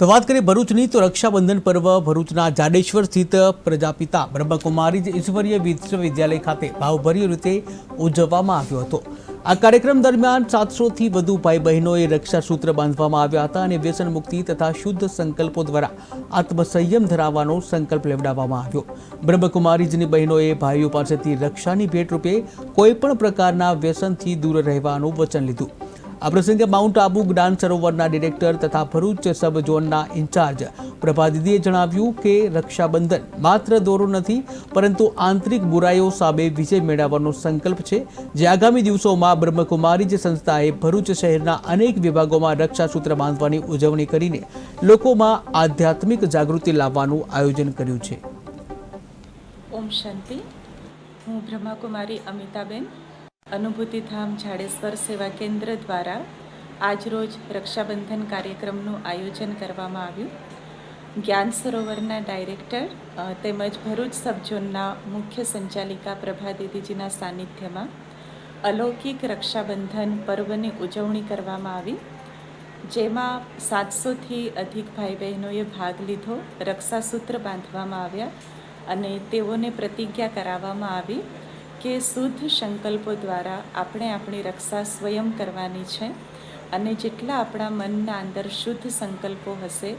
તો વાત કરીએ ભરૂચની, તો રક્ષાબંધન પર્વ ભરૂચના જાડેશ્વર સ્થિત પ્રજાપિતા બ્રહ્મકુમારી ઈશ્વરીય વિશ્વવિદ્યાલય ખાતે ભાવભર્ય રીતે ઉજવવામાં આવ્યો હતો. આ કાર્યક્રમ દરમિયાન સાતસોથી વધુ ભાઈ બહેનોએ રક્ષાસૂત્ર બાંધવામાં આવ્યા હતા અને વ્યસન મુક્તિ તથા શુદ્ધ સંકલ્પો દ્વારા આત્મસંયમ ધરાવવાનો સંકલ્પ લેવડાવવામાં આવ્યો. બ્રહ્મકુમારીજની બહેનોએ ભાઈઓ પાસેથી રક્ષાની ભેટ રૂપે કોઈપણ પ્રકારના વ્યસનથી દૂર રહેવાનું વચન લીધું. આ પ્રસંગે માઉન્ટ આબુ જ્ઞાન સરોવરના ડિરેક્ટર તથા ભરૂચ સબ ઝોનના ઇન્ચાર્જ પ્રભા દીદીએ જણાવ્યું કે રક્ષાબંધન માત્ર દોરો નથી, પરંતુ આંતરિક બુરાઈઓ સામે વિજય મેળવવાનો સંકલ્પ છે. જે આગામી દિવસોમાં બ્રહ્મકુમારી જે સંસ્થાએ ભરૂચ શહેરના અનેક વિભાગોમાં રક્ષાસૂત્ર બાંધવાની ઉજવણી કરીને લોકોમાં આધ્યાત્મિક જાગૃતિ લાવવાનું આયોજન કર્યું છે. ઓમ શાંતિ. હું બ્રહ્માકુમારી અમિતાબેન. અનુભૂતિધામ જાડેશ્વર સેવા કેન્દ્ર દ્વારા આજરોજ રક્ષાબંધન કાર્યક્રમનું આયોજન કરવામાં આવ્યું. જ્ઞાન સરોવરના ડાયરેક્ટર તેમજ ભરૂચ સબઝોનના મુખ્ય સંચાલિકા પ્રભા દીદીજીના સાનિધ્યમાં અલૌકિક રક્ષાબંધન પર્વની ઉજવણી કરવામાં આવી, જેમાં સાતસોથી અધિક ભાઈ બહેનોએ ભાગ લીધો, રક્ષાસૂત્ર બાંધવામાં આવ્યા અને તેઓને પ્રતિજ્ઞા કરાવવામાં આવી. કે શુદ્ધ સંકલ્પો દ્વારા આપણે આપણી રક્ષા સ્વયં કરવાની છે અને જેટલા આપણા મનના અંદર શુદ્ધ સંકલ્પો હશે,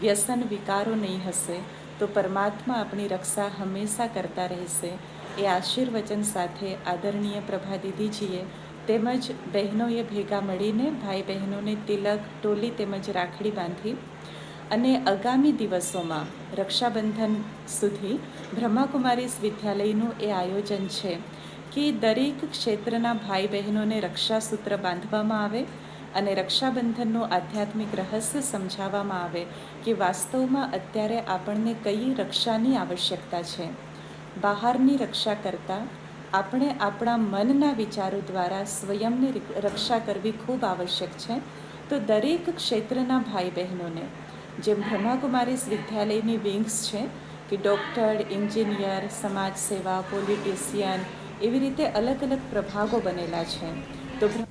વ્યસન વિકારો નહીં હશે, તો પરમાત્મા આપણી રક્ષા હંમેશા કરતા રહેશે. એ આશીર્વચન સાથે આદરણીય પ્રભા દીદીજીએ તેમજ બહેનોએ ભેગા મળીને, ભાઈ બહેનોને તિલક, ટોલી તેમજ રાખડી બાંધી અને આગામી દિવસોમાં રક્ષાબંધન સુધી બ્રહ્માકુમારીસ વિદ્યાલયનું એ આયોજન છે કે દરેક ક્ષેત્રના ભાઈ બહેનોને રક્ષાસૂત્ર બાંધવામાં આવે અને રક્ષાબંધનનું આધ્યાત્મિક રહસ્ય સમજાવવામાં આવે કે વાસ્તવમાં અત્યારે આપણને કઈ રક્ષાની આવશ્યકતા છે. બહારની રક્ષા કરતાં આપણે આપણા મનના વિચારો દ્વારા સ્વયંની રક્ષા કરવી ખૂબ આવશ્યક છે. તો દરેક ક્ષેત્રના ભાઈ બહેનોને જેમ બ્રહ્માકુમારીઝ વિદ્યાલયની વિંગ્સ છે કે ડૉક્ટર, એન્જિનિયર સમાજ સેવા પોલિટિશિયન એવી રીતે અલગ અલગ પ્રભાગો બનેલા છે. તો